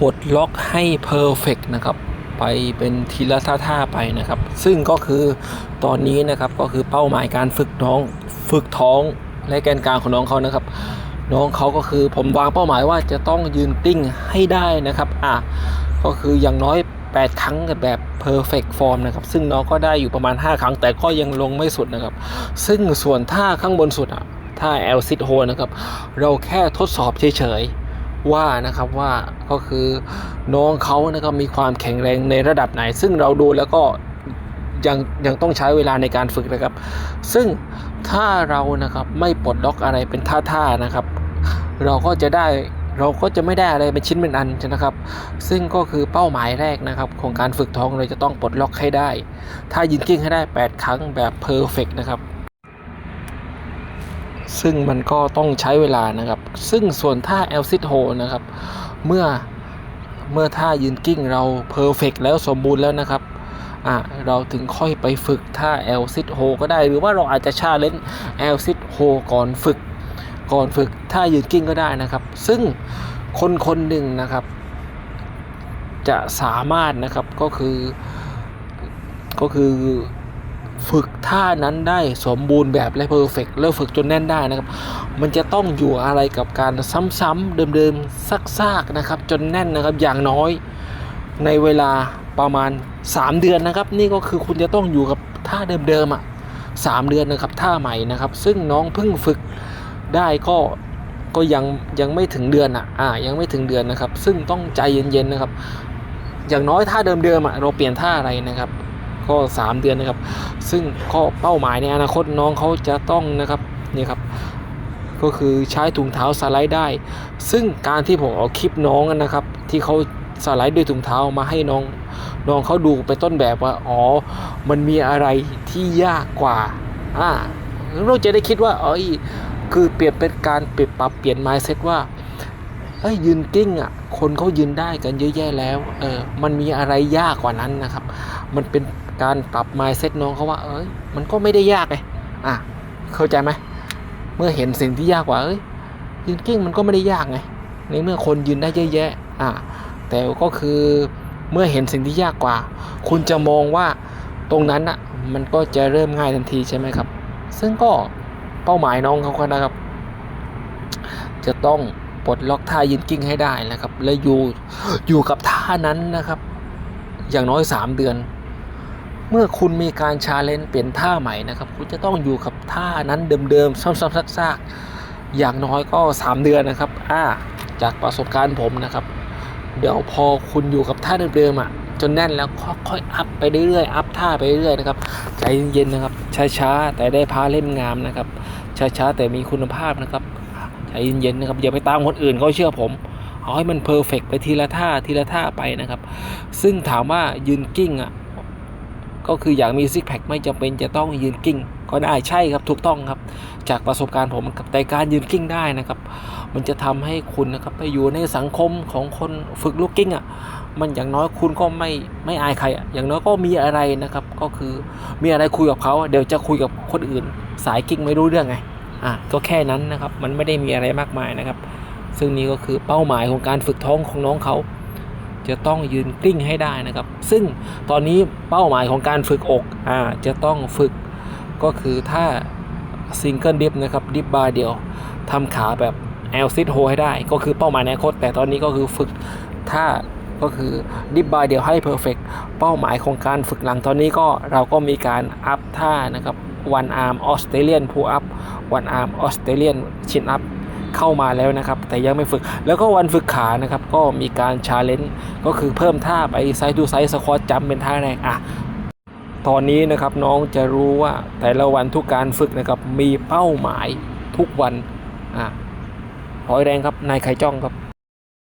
ปลดล็อกให้เพอร์เฟกนะครับไปเป็นทีละท่าท่าๆไปนะครับ ซึ่งก็คือตอนนี้นะครับก็คือเป้าหมายการฝึกน้องฝึกท้องและแกนกลางของน้องเขานะครับ น้องเขาก็คือผมวางเป้าหมายว่าจะต้องยืนติ้งให้ได้นะครับอะก็คืออย่างน้อย 8 ครั้งกับแบบ perfect form นะครับ ซึ่งน้องก็ได้อยู่ประมาณ 5 ครั้งแต่ก็ยังลงไม่สุดนะครับ ซึ่งส่วนท่าข้างบนสุดอะท่า L sit hold นะครับ เราแค่ทดสอบเฉยๆ ว่านะครับว่าก็คือน้องเขานะครับมีความแข็งแรงในระดับไหน ซึ่งเราดูแล้วก็ยังยังต้องใช้เวลาในการฝึกนะครับ ซึ่งถ้าเรานะครับไม่ปลดล็อกอะไรเป็นท่าๆนะครับ เราก็จะได้เราก็จะไม่ได้อะไรเป็นชิ้นเป็นอันใช่นะครับ ซึ่งก็คือเป้าหมายแรกนะครับ ของการฝึกท้องเราจะต้องปลดล็อกให้ได้ ถ้ายินกิ้งให้ได้ 8 ครั้งแบบเพอร์เฟกนะครับ ซึ่งมันก็ต้องใช้เวลานะครับ ซึ่งส่วนท่า L sit hold นะครับ เมื่อเมื่อท่ายืนกิ้งเราเพอร์เฟกแล้วสมบูรณ์แล้วนะครับอะเราถึงค่อยไปฝึกท่า L sit hold ก็ได้ หรือว่าเราอาจจะชาเลน L sit hold ก่อนฝึก ก่อนฝึกท่ายืนกิ้งก็ได้นะครับ ซึ่งคนคนหนึ่งนะครับ จะสามารถนะครับก็คือก็คือ ฝึกท่านั้นได้สมบูรณ์แบบและเพอร์เฟกแล้วฝึกจนแน่นได้นะครับ มันจะต้องอยู่อะไรกับการซ้ำๆเดิมๆซักๆนะครับ จนแน่นนะครับอย่างน้อยในเวลาประมาณ 3 เดือนนะครับ นี่ก็คือคุณจะต้องอยู่กับท่าเดิมๆอะสามเดือนนะครับท่าใหม่นะครับ ซึ่งน้องเพิ่งฝึกได้ก็ก็ยังยังไม่ถึงเดือนอะอ่ายังไม่ถึงเดือนนะครับ ซึ่งต้องใจเย็นๆนะครับ อย่างน้อยท่าเดิมๆอะเราเปลี่ยนท่าอะไรนะครับ ก็ 3 เดือนนะครับ ซึ่งก็เป้าหมายในอนาคตน้องเขาจะต้องนะครับนี่ครับก็คือใช้ถุงเท้าสไลด์ได้ ซึ่งการที่ผมเอาคลิปน้องนะครับ ที่เขาสไลด์ด้วยถุงเท้ามาให้น้องน้องเขาดูไปต้นแบบว่าอ๋อมันมีอะไรที่ยากกว่าอ่าเราจะได้คิดว่าเอ้ยคือเปลี่ยนเป็นการเปลี่ยนปรับเปลี่ยน mindset ว่าเอ้ยยืนกิ้งอะ คนเขายืนได้กันเยอะแยะแล้ว เออ มันมีอะไรยากกว่านั้นนะครับ มันเป็น การปรับ mindset น้องเขาว่า เอ้ยมันก็ไม่ได้ยากไงอะเข้าใจไหมเมื่อเห็นสิ่งที่ยากกว่าเอ้ยยืนกิ้งมันก็ไม่ได้ยากไงในเมื่อคนยืนได้เยอะแยะอะแต่ก็คือเมื่อเห็นสิ่งที่ยากกว่า คุณจะมองว่าตรงนั้นอะมันก็จะเริ่มง่ายทันทีใช่ไหมครับ ซึ่งก็เป้าหมายน้องเขาก็นะครับ จะต้องปลดล็อกท่ายืนกิ้งให้ได้นะครับ และอยู่อยู่กับท่านั้นนะครับ อย่างน้อย 3 เดือน เมื่อคุณมีการชาเลนจ์เปลี่ยนท่าใหม่นะครับ คุณจะต้องอยู่กับท่านั้นเดิมๆซ้ำๆซากๆ อย่างน้อยก็ 3 เดือนนะครับอ่าจากประสบการณ์ผมนะครับ เดี๋ยวพอคุณอยู่กับท่าเดิมๆอะจนแน่นแล้วค่อยๆอัพไปเรื่อยๆอัพท่าไปเรื่อยๆนะครับใจเย็นๆนะครับช้าๆแต่ได้พาเล่มงามนะครับช้าๆแต่มีคุณภาพนะครับใจเย็นๆนะครับอย่าไปตามคนอื่นเขาเชื่อผมเอาให้มันเพอร์เฟกไปทีละท่าทีละท่าไปนะครับ ซึ่งถามว่ายืนกิ้งอะ ก็คืออยากมีซิกแพคไม่จำเป็นจะต้องยืนกิ้งก็ได้ใช่ครับถูกต้องครับ จากประสบการณ์ผมกับแต่การยืนกิ้งได้นะครับ มันจะทำให้คุณนะครับไปอยู่ในสังคมของคนฝึกลูกกิ้งอะมันอย่างน้อยคุณก็ไม่ไม่อายใครอะอย่างน้อยก็มีอะไรนะครับ ก็คือมีอะไรคุยกับเขาเดี๋ยวจะคุยกับคนอื่น สายกิ้งไม่รู้เรื่องไงอะก็แค่นั้นนะครับ มันไม่ได้มีอะไรมากมายนะครับ ซึ่งนี่ก็คือเป้าหมายของการฝึกท้องของน้องเขา จะต้องยืนกลิ้งให้ได้นะครับ ซึ่งตอนนี้เป้าหมายของการฝึกอกอ่าจะต้องฝึกก็คือถ้าซิงเกิลดิฟนะครับดิฟบาร์เดียวทำขาแบบแอลซิทโฮให้ได้ ก็คือเป้าหมายในอนาคต แต่ตอนนี้ก็คือฝึกท่าก็คือดิฟบาร์เดียวให้เพอร์เฟกเป้าหมายของการฝึกหลังตอนนี้ก็เราก็มีการอัพท่านะครับวันอาร์มออสเตรเลียนพูอัพวันอาร์มออสเตรเลียนชินอัพ เข้ามาแล้วนะครับ แต่ยังไม่ฝึก แล้วก็วันฝึกขานะครับ ก็มีการชาเลนจ์ก็คือเพิ่มท่าไปไซด์ทูไซด์สควอตจัมเป็นท่าแรกอะตอนนี้นะครับน้องจะรู้ว่าแต่ละวันทุกการฝึกนะครับมีเป้าหมายทุกวันอะร้อยแรงครับนายไข่จ้องครับ